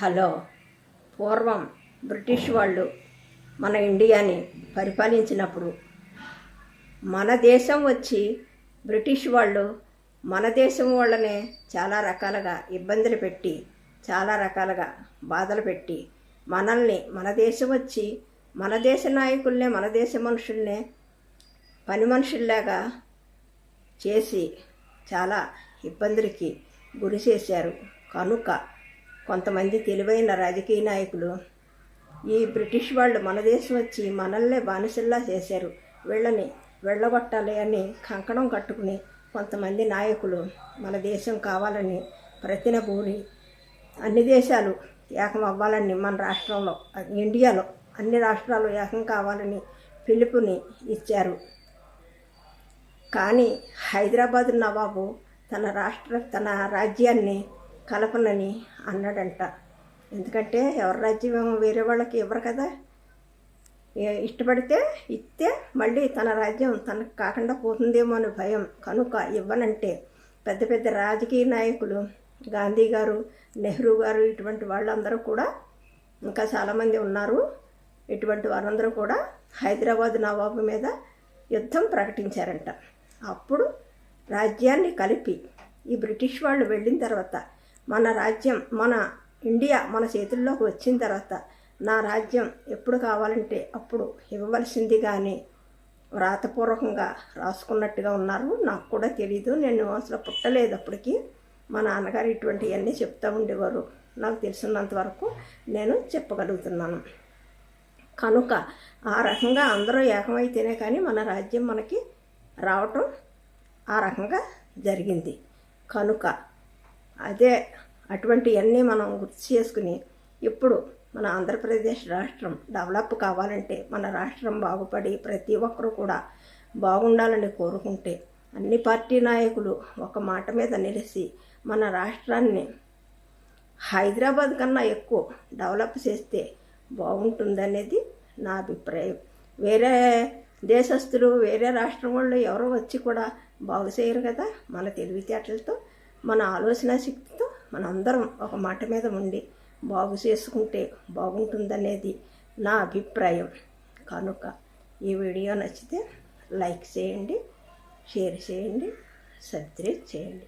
Hello. పూర్వం British వాళ్ళు మన ఇండియాని పరిపాలించినప్పుడు మన దేశం వచ్చి బ్రిటిష్ వాళ్ళు మన దేశం వాళ్ళనే చాలా రకాలుగా ఇబ్బందులు పెట్టి చాలా రకాలుగా బాధలు పెట్టి మనల్ని మన దేశం వచ్చి మన దేశ నాయకుల్నే మన దేశ మనుషుల్నే పని మనుషుల్లాగా చేసి చాలా ఇబ్బందులకి గురి చేశారు. కనుక కొంతమంది తెలివైన రాజకీయ నాయకులు. ఈ బ్రిటిష్ వాళ్ళు మన దేశం వచ్చి మనల్నే బానిసల్లా చేశారు. వీళ్ళని వెళ్ళగొట్టాలి అని కంకణం కట్టుకుని కొంతమంది నాయకులు మన దేశం కావాలని ప్రతినబూని అన్ని దేశాలు ఏకం అవ్వాలని మన రాష్ట్రంలో ఇండియాలో అన్ని రాష్ట్రాలు ఏకం కావాలని పిలుపుని ఇచ్చారు. కానీ హైదరాబాద్ నవాబు తన రాష్ట్ర తన రాజ్యాన్ని కలపనని అన్నాడంట. ఎందుకంటే ఎవరి రాజ్యం వేరే వాళ్ళకి ఇవ్వరు కదా. ఇష్టపడితే ఇస్తే మళ్ళీ తన రాజ్యం తనకు కాకుండా పోతుందేమో అని భయం. కనుక ఇవ్వనంటే పెద్ద పెద్ద రాజకీయ నాయకులు గాంధీ గారు నెహ్రూ గారు ఇటువంటి వాళ్ళందరూ కూడా ఇంకా చాలామంది ఉన్నారు. ఇటువంటి వారందరూ కూడా హైదరాబాద్ నవాబు మీద యుద్ధం ప్రకటించారంట. అప్పుడు రాజ్యాన్ని కలిపి ఈ బ్రిటిష్ వాళ్ళు వెళ్ళిన తర్వాత మన రాజ్యం మన ఇండియా మన చేతుల్లోకి వచ్చిన తర్వాత నా రాజ్యం ఎప్పుడు కావాలంటే అప్పుడు ఇవ్వవలసింది కానీ వ్రాతపూర్వకంగా రాసుకున్నట్టుగా ఉన్నారు. నాకు కూడా తెలీదు నేను అసలు పుట్టలేదు అప్పటికి. మా నాన్నగారు ఇటువంటివన్నీ చెప్తూ ఉండేవారు. నాకు తెలిసినంత వరకు నేను చెప్పగలుగుతున్నాను. కనుక ఆ రకంగా అందరూ ఏకమైతేనే కానీ మన రాజ్యం మనకి రావటం ఆ రకంగా జరిగింది. కనుక అదే అటువంటివన్నీ మనం గుర్తు చేసుకుని ఇప్పుడు మన ఆంధ్రప్రదేశ్ రాష్ట్రం డెవలప్ కావాలంటే మన రాష్ట్రం బాగుపడి ప్రతి ఒక్కరూ కూడా బాగుండాలని కోరుకుంటే అన్ని పార్టీ నాయకులు ఒక మాట మీద నిలిచి మన రాష్ట్రాన్ని హైదరాబాద్ కన్నా ఎక్కువ డెవలప్ చేస్తే బాగుంటుందనేది నా అభిప్రాయం. వేరే దేశస్తులు వేరే రాష్ట్రం వాళ్ళు ఎవరో వచ్చి కూడా బాగు చేయరు కదా మన తెలివితేటలతో మన ఆలోచన శక్తితో మనందరం ఒక మాట మీద ఉండి బాగు చేసుకుంటే బాగుంటుందనేది నా అభిప్రాయం. కనుక ఈ వీడియో నచ్చితే లైక్ చేయండి షేర్ చేయండి సబ్స్క్రైబ్ చేయండి.